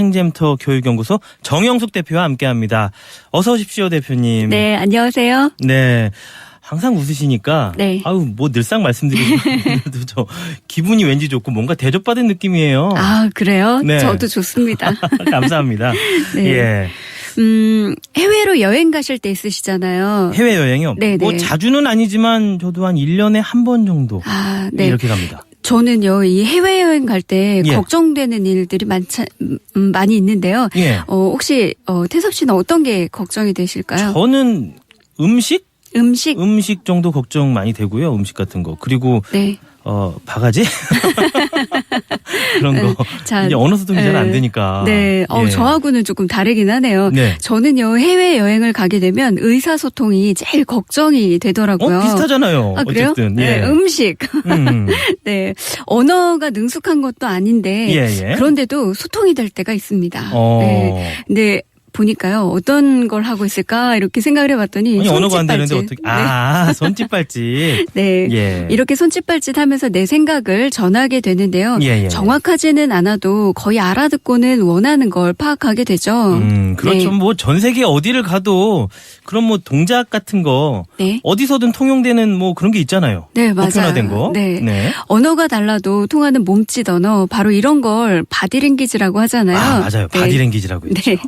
행잼터 교육연구소 정영숙 대표와 함께합니다. 어서 오십시오 대표님. 네, 안녕하세요. 네. 항상 웃으시니까 네. 아유 뭐 늘상 말씀드리는데도 저 기분이 왠지 좋고 뭔가 대접받은 느낌이에요. 아, 그래요? 네. 저도 좋습니다. 감사합니다. 네. 예. 음, 해외로 여행 가실 때 있으시잖아요. 해외 여행이요. 네, 뭐 네. 자주는 아니지만 저도 한 1년에 한 번 정도 아, 네. 이렇게 갑니다. 저는요, 이 해외 여행 갈때 예. 걱정되는 일들이 많지, 음, 많이 있는데요. 예. 어, 혹시, 어, 태섭 씨는 어떤 게 걱정이 되실까요? 저는 음식 음식? 음식 정도 걱정 많이 되고요. 음식 같은 거. 그리고 네. 어 바가지 그런 거 자, 이제 언어 소통이 잘안 에, 되니까 네. 어, 예. 저하고는 조금 다르긴 하네요. 네. 저는요, 해외 여행을 가게 되면 의사 소통이 제일 걱정이 되더라고요. 어 비슷하잖아요. 아, 그래요? 어쨌든 네, 예. 음식. 음. 네. 언어가 능숙한 것도 아닌데 예, 예. 그런데도 소통이 될 때가 있습니다. 어. 네. 근데 보니까요. 어떤 걸 하고 있을까 이렇게 생각을 해 봤더니 아니 언어가 안 되는데 손짓발짓. 어떻게 아 손짓 발짓 네. 네. 예. 이렇게 손짓 발짓 하면서 내 생각을 전하게 되는데요. 예, 예. 정확하지는 않아도 거의 알아듣고는 원하는 걸 파악하게 되죠. 음, 그렇죠. 네. 뭐전 세계 어디를 가도 그런 뭐 동작 같은 거 네. 어디서든 통용되는 뭐 그런 게 있잖아요. 네, 맞아요. 보편화된 거. 네. 언어가 달라도 통하는 몸짓 언어 바로 이런 걸 바디랭귀지라고 하잖아요. 아, 맞아요. 네. 바디랭귀지라고 있죠. 네.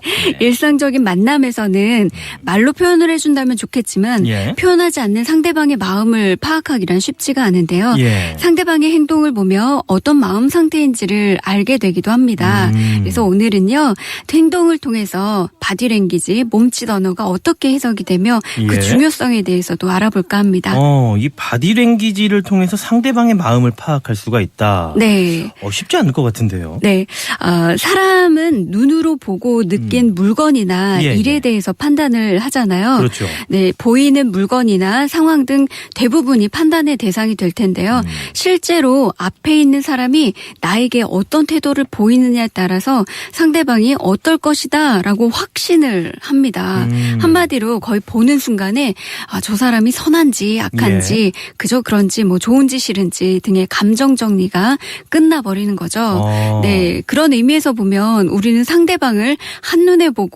일상적인 만남에서는 말로 표현을 해준다면 좋겠지만 예. 표현하지 않는 상대방의 마음을 파악하기란 쉽지가 않은데요. 예. 상대방의 행동을 보며 어떤 마음 상태인지를 알게 되기도 합니다. 음. 그래서 오늘은요 행동을 통해서 바디랭귀지 몸짓 언어가 어떻게 해석이 되며 예. 그 중요성에 대해서도 알아볼까 합니다. 어, 이 바디랭귀지를 통해서 상대방의 마음을 파악할 수가 있다. 네. 어, 쉽지 않을 것 같은데요. 네. 어, 사람은 눈으로 보고 느낀 물건 이나 음. 예, 일에 예. 대해서 판단을 하잖아요. 그렇죠. 네, 보이는 물건이나 상황 등 대부분이 판단의 대상이 될 텐데요. 음. 실제로 앞에 있는 사람이 나에게 어떤 태도를 보이느냐에 따라서 상대방이 어떨 것이다라고 확신을 합니다. 음. 한마디로 거의 보는 순간에 아, 저 사람이 선한지 악한지 예. 그저 그런지 뭐 좋은지 싫은지 등의 감정 정리가 끝나버리는 거죠. 어. 네, 그런 의미에서 보면 우리는 상대방을 한눈에 보고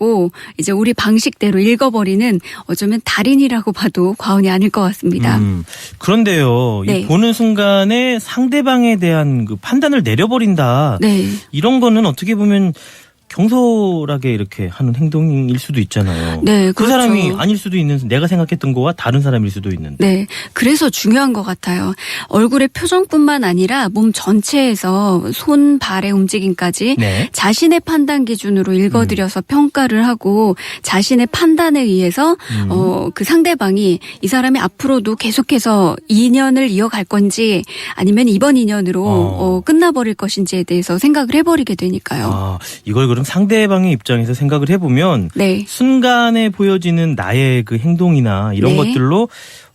이제 우리 방식대로 읽어버리는 어쩌면 달인이라고 봐도 과언이 아닐 것 같습니다. 음, 그런데요, 이 네. 보는 순간에 상대방에 대한 그 판단을 내려버린다. 네. 이런 거는 어떻게 보면 경솔하게 이렇게 하는 행동일 수도 있잖아요. 네, 그 그렇죠. 사람이 아닐 수도 있는 내가 생각했던 거와 다른 사람일 수도 있는데. 네. 그래서 중요한 것 같아요. 얼굴의 표정뿐만 아니라 몸 전체에서 손, 발의 움직임까지 네. 자신의 판단 기준으로 읽어드려서 평가를 하고 자신의 판단에 의해서 음. 어, 그 상대방이 이 사람이 앞으로도 계속해서 인연을 이어갈 건지 아니면 이번 인연으로 어. 어, 끝나버릴 것인지에 대해서 생각을 해버리게 되니까요. 아, 이걸 그럼 상대방의 입장에서 생각을 해보면 네. 순간에 보여지는 나의 그 행동이나 이런 네. 것들로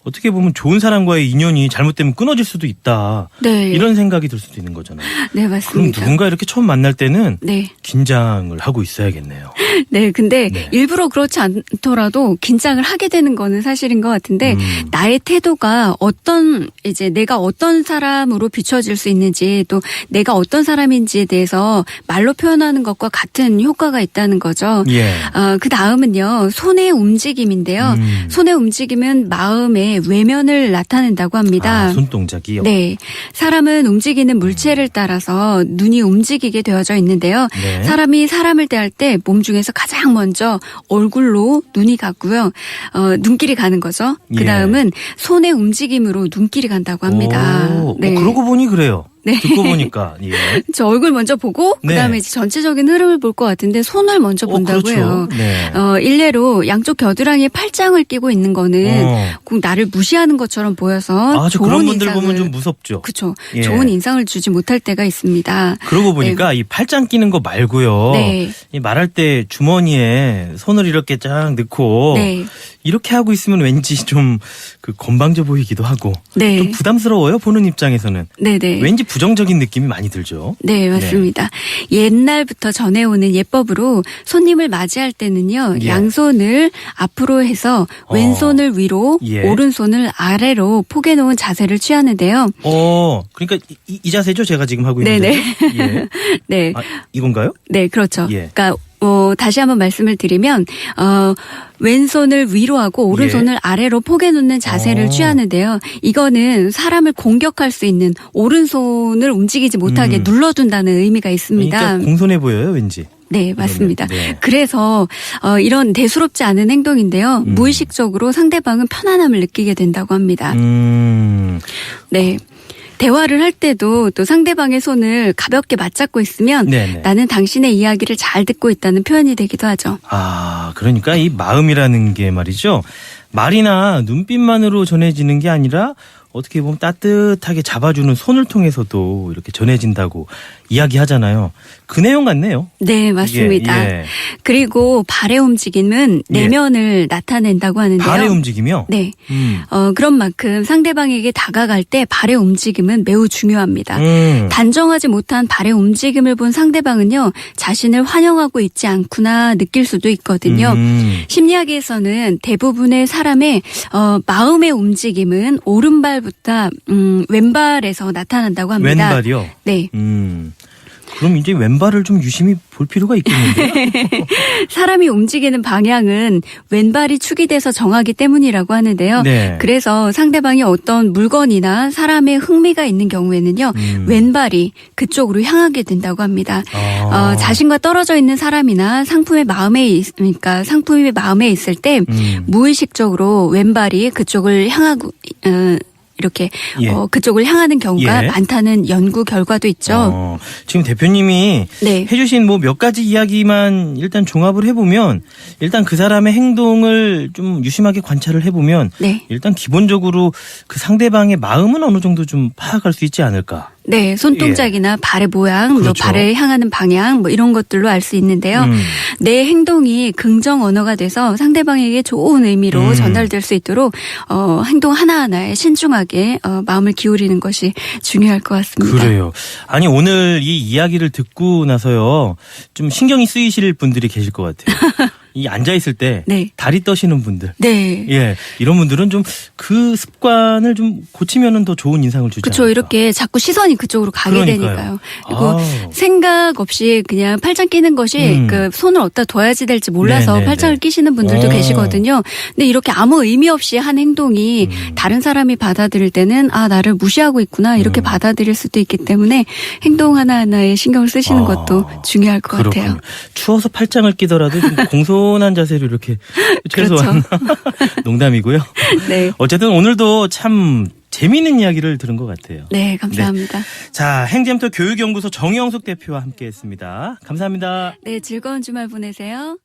어떻게 보면 좋은 사람과의 인연이 잘못되면 끊어질 수도 있다. 네. 이런 생각이 들 수도 있는 거잖아요. 네, 그럼 맞습니다. 누군가 이렇게 처음 만날 때는 네. 긴장을 하고 있어야겠네요. 네, 근데 네. 일부러 그렇지 않더라도 긴장을 하게 되는 거는 사실인 것 같은데 음. 나의 태도가 어떤 이제 내가 어떤 사람으로 비춰질 수 있는지 또 내가 어떤 사람인지에 대해서 말로 표현하는 것과 같은 효과가 있다는 거죠. 예. 어, 그 다음은요 손의 움직임인데요. 음. 손의 움직임은 마음의 외면을 나타낸다고 합니다. 아, 손동작이요. 네. 사람은 움직이는 물체를 따라서 눈이 움직이게 되어져 있는데요. 네. 사람이 사람을 대할 때 몸 중에서 가장 먼저 얼굴로 눈이 가고요. 어, 눈길이 가는 거죠. 예. 그 다음은 손의 움직임으로 눈길이 간다고 합니다. 오, 네. 어, 그러고 보니 그래요. 네. 듣고 보니까. 예. 저 얼굴 먼저 보고 네. 그다음에 이제 전체적인 흐름을 볼 것 같은데 손을 먼저 어, 본다고요. 그렇죠. 네. 어, 일례로 양쪽 겨드랑이에 팔짱을 끼고 있는 거는 어. 꼭 나를 무시하는 것처럼 보여서 아주 좋은 그런 분들 인상을 보면 좀 무섭죠. 그렇죠. 예. 좋은 인상을 주지 못할 때가 있습니다. 그러고 보니까 이 팔짱 끼는 거 말고요. 네. 이 말할 때 주머니에 손을 이렇게 쫙 넣고 네. 이렇게 하고 있으면 왠지 좀 그 건방져 보이기도 하고 네. 좀 부담스러워요 보는 입장에서는 네네. 왠지 부정적인 느낌이 많이 들죠. 네, 맞습니다. 옛날부터 전해오는 예법으로 손님을 맞이할 때는요, 예. 양손을 앞으로 해서 어. 왼손을 위로, 예. 오른손을 아래로 포개 놓은 자세를 취하는데요. 어, 그러니까 이, 이- 이 자세죠 제가 지금 하고 있는 네네. 예. 네, 아, 이건가요? 네, 그렇죠. 예. 그러니까 어, 다시 한번 말씀을 드리면 어, 왼손을 위로 하고 오른손을 아래로 포개 놓는 자세를 예. 어. 취하는데요. 이거는 사람을 공격할 수 있는 오른손을 움직이지 못하게 음. 눌러둔다는 의미가 있습니다. 그러니까 공손해 보여요 왠지. 네, 맞습니다. 네. 그래서 어, 이런 대수롭지 않은 행동인데요. 음. 무의식적으로 상대방은 편안함을 느끼게 된다고 합니다. 음, 네. 대화를 할 때도 또 상대방의 손을 가볍게 맞잡고 있으면 네네. 나는 당신의 이야기를 잘 듣고 있다는 표현이 되기도 하죠. 아, 그러니까 이 마음이라는 게 말이죠. 말이나 눈빛만으로 전해지는 게 아니라 어떻게 보면 따뜻하게 잡아주는 손을 통해서도 이렇게 전해진다고 이야기하잖아요. 그 내용 같네요. 네, 맞습니다. 예, 예. 그리고 발의 움직임은 예. 내면을 나타낸다고 하는데요. 발의 움직임이요? 네. 음. 어, 그런 만큼 상대방에게 다가갈 때 발의 움직임은 매우 중요합니다. 음. 단정하지 못한 발의 움직임을 본 상대방은요, 자신을 환영하고 있지 않구나 느낄 수도 있거든요. 음. 심리학에서는 대부분의 사람의 어, 마음의 움직임은 오른발보다 음, 왼발에서 나타난다고 합니다. 왼발이요? 네. 음. 그럼 이제 왼발을 좀 유심히 볼 필요가 있겠는데. 사람이 움직이는 방향은 왼발이 축이 돼서 정하기 때문이라고 하는데요. 네. 그래서 상대방이 어떤 물건이나 사람의 흥미가 있는 경우에는요, 음. 왼발이 그쪽으로 향하게 된다고 합니다. 아. 어, 자신과 떨어져 있는 사람이나 상품의 마음에 있, 그러니까 상품이 마음에 있을 때 음. 무의식적으로 왼발이 그쪽을 향하고 어, 이렇게 예. 어, 그쪽을 향하는 경우가 예. 많다는 연구 결과도 있죠. 어, 지금 대표님이 네. 해주신 뭐 몇 가지 이야기만 일단 종합을 해보면 일단 그 사람의 행동을 좀 유심하게 관찰을 해보면 네. 일단 기본적으로 그 상대방의 마음은 어느 정도 좀 파악할 수 있지 않을까. 네, 손동작이나 발의 모양, 뭐 예. 그렇죠. 발을 향하는 방향, 뭐 이런 것들로 알 수 있는데요. 음. 내 행동이 긍정 언어가 돼서 상대방에게 좋은 의미로 음. 전달될 수 있도록 어, 행동 하나하나에 신중하게 어, 마음을 기울이는 것이 중요할 것 같습니다. 그래요. 아니 오늘 이 이야기를 듣고 나서요 좀 신경이 쓰이실 분들이 계실 것 같아요. 이 앉아 있을 때 네. 다리 떠시는 분들. 네. 예, 이런 분들은 좀 그 습관을 좀 고치면은 더 좋은 인상을 주지 그렇죠. 이렇게 자꾸 시선이 그쪽으로 가게 그러니까요. 되니까요. 그리고 아우. 생각 없이 그냥 팔짱 끼는 것이 음. 그 손을 어디다 둬야지 될지 몰라서 네네네. 팔짱을 끼시는 분들도 어. 계시거든요. 근데 이렇게 아무 의미 없이 한 행동이 음. 다른 사람이 받아들일 때는 아 나를 무시하고 있구나 이렇게 음. 받아들일 수도 있기 때문에 행동 하나 하나에 신경을 쓰시는 아. 것도 중요할 것 그렇군요. 같아요. 추워서 팔짱을 끼더라도 좀 공손한 자세로 이렇게 최소한 농담이고요. 네. 어쨌든 오늘도 참 재미있는 이야기를 들은 것 같아요. 네, 감사합니다. 자, 행잼터 교육연구소 정영숙 대표와 함께했습니다. 감사합니다. 네, 즐거운 주말 보내세요.